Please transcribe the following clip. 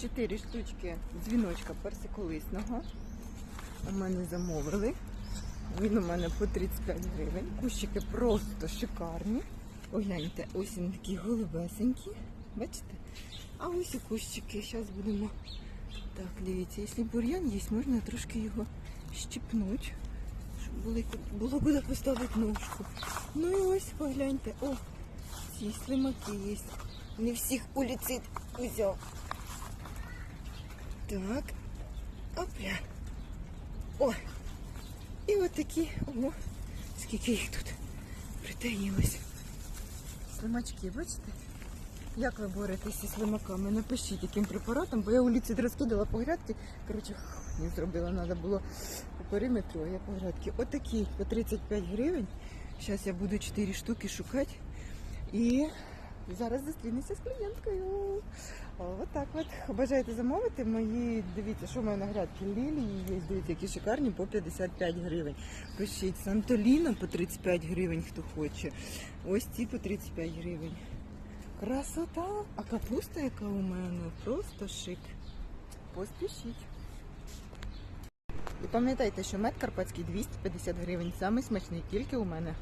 4 штучки дзвіночка персиколисного. У мене замовили. Він у мене по 35 гривень. Кущики просто шикарні. Огляньте, ось він такі голубесенькі. Бачите? А ось і кущики. Зараз будемо. Так, дивіться, якщо бур'ян є, можна трошки його щипнути, щоб було куди поставити ножку. Ну і ось погляньте. О, ці слимаки є. Не всіх уліцит взяв. Так. Опля. О! І от такі, ого, скільки їх тут притаїлось. Слимачки, бачите? Як ви боретеся зі слимаками? Напишіть, яким препаратом, бо я у ліці розкидала по грядки. Коротше, не зробила, треба було по периметру, а я по грядки. Отакі по 35 гривень. Зараз я буду 4 штуки шукати. І зараз зустрінуся з клієнткою. О, Отак от. Бажаєте замовити мої, дивіться, що в мене грядки лілії є, дивіться, які шикарні по 55 гривень. Пишіть Сантоліно по 35 гривень, хто хоче. Ось ці по 35 гривень. Красота! А капуста, яка у мене, просто шик. Поспішіть. І пам'ятайте, що мед карпатський 250 гривень, самий смачний тільки у мене.